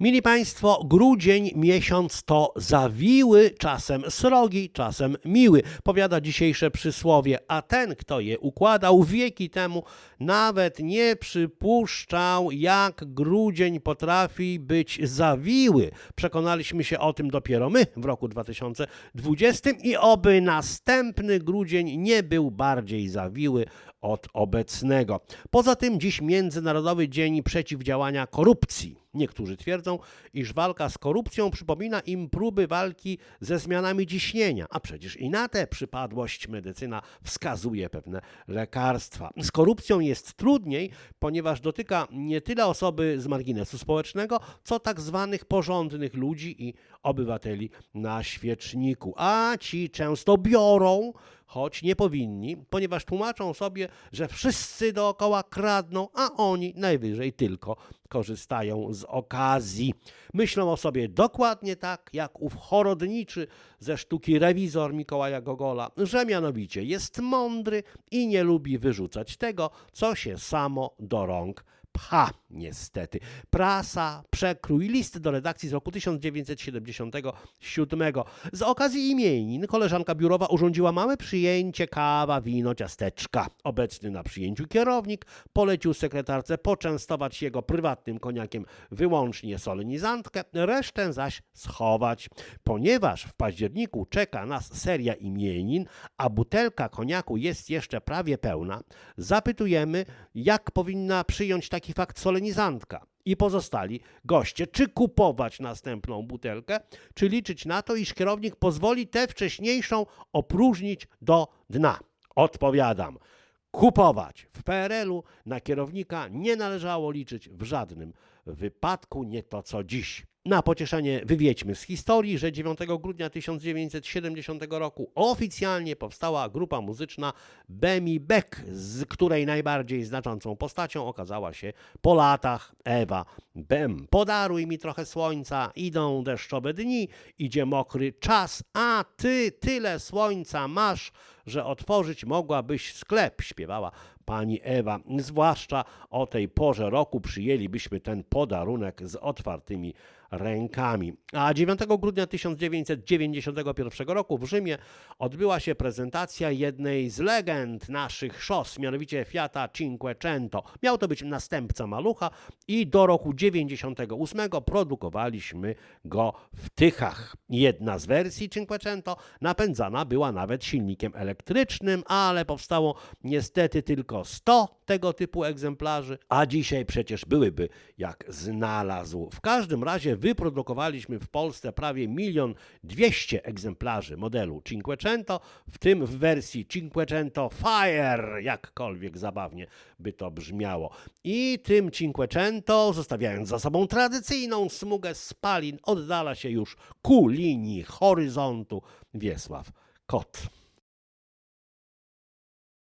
Mili Państwo, grudzień miesiąc to zawiły, czasem srogi, czasem miły, powiada dzisiejsze przysłowie, a ten, kto je układał wieki temu, nawet nie przypuszczał, jak grudzień potrafi być zawiły. Przekonaliśmy się o tym dopiero my w roku 2020 i oby następny grudzień nie był bardziej zawiły od obecnego. Poza tym dziś Międzynarodowy Dzień Przeciwdziałania Korupcji. Niektórzy twierdzą, iż walka z korupcją przypomina im próby walki ze zmianami ciśnienia, a przecież i na tę przypadłość medycyna wskazuje pewne lekarstwa. Z korupcją jest trudniej, ponieważ dotyka nie tyle osoby z marginesu społecznego, co tak zwanych porządnych ludzi i obywateli na świeczniku. A ci często biorą, choć nie powinni, ponieważ tłumaczą sobie, że wszyscy dookoła kradną, a oni najwyżej tylko korzystają z okazji. Myślą o sobie dokładnie tak, jak ów chorodniczy ze sztuki rewizor Mikołaja Gogola, że mianowicie jest mądry i nie lubi wyrzucać tego, co się samo do rąk pcha, niestety. Prasa, przekrój, list do redakcji z roku 1977. Z okazji imienin koleżanka biurowa urządziła małe przyjęcie, kawa, wino, ciasteczka. Obecny na przyjęciu kierownik polecił sekretarce poczęstować jego prywatnym koniakiem wyłącznie solenizantkę, resztę zaś schować. Ponieważ w październiku czeka nas seria imienin, a butelka koniaku jest jeszcze prawie pełna, zapytujemy, jak powinna przyjąć taki fakt solenizantka. I pozostali goście, czy kupować następną butelkę, czy liczyć na to, iż kierownik pozwoli tę wcześniejszą opróżnić do dna. Odpowiadam. Kupować. W PRL-u na kierownika nie należało liczyć w żadnym wypadku, nie to co dziś. Na pocieszenie wywiedźmy z historii, że 9 grudnia 1970 roku oficjalnie powstała grupa muzyczna Bemi Beck, z której najbardziej znaczącą postacią okazała się po latach Ewa Bem. Podaruj mi trochę słońca, idą deszczowe dni, idzie mokry czas, a ty tyle słońca masz, że otworzyć mogłabyś sklep, śpiewała pani Ewa. Zwłaszcza o tej porze roku przyjęlibyśmy ten podarunek z otwartymi rękami. A 9 grudnia 1991 roku w Rzymie odbyła się prezentacja jednej z legend naszych szos, mianowicie Fiata Cinquecento. Miał to być następca Malucha i do roku 98 produkowaliśmy go w Tychach. Jedna z wersji Cinquecento napędzana była nawet silnikiem elektrycznym, ale powstało niestety tylko 100 tego typu egzemplarzy, a dzisiaj przecież byłyby jak znalazł. W każdym razie wyprodukowaliśmy w Polsce prawie milion dwieście egzemplarzy modelu Cinquecento, w tym w wersji Cinquecento Fire, jakkolwiek zabawnie by to brzmiało. I tym Cinquecento, zostawiając za sobą tradycyjną smugę spalin, oddala się już ku linii horyzontu Wiesław Kot.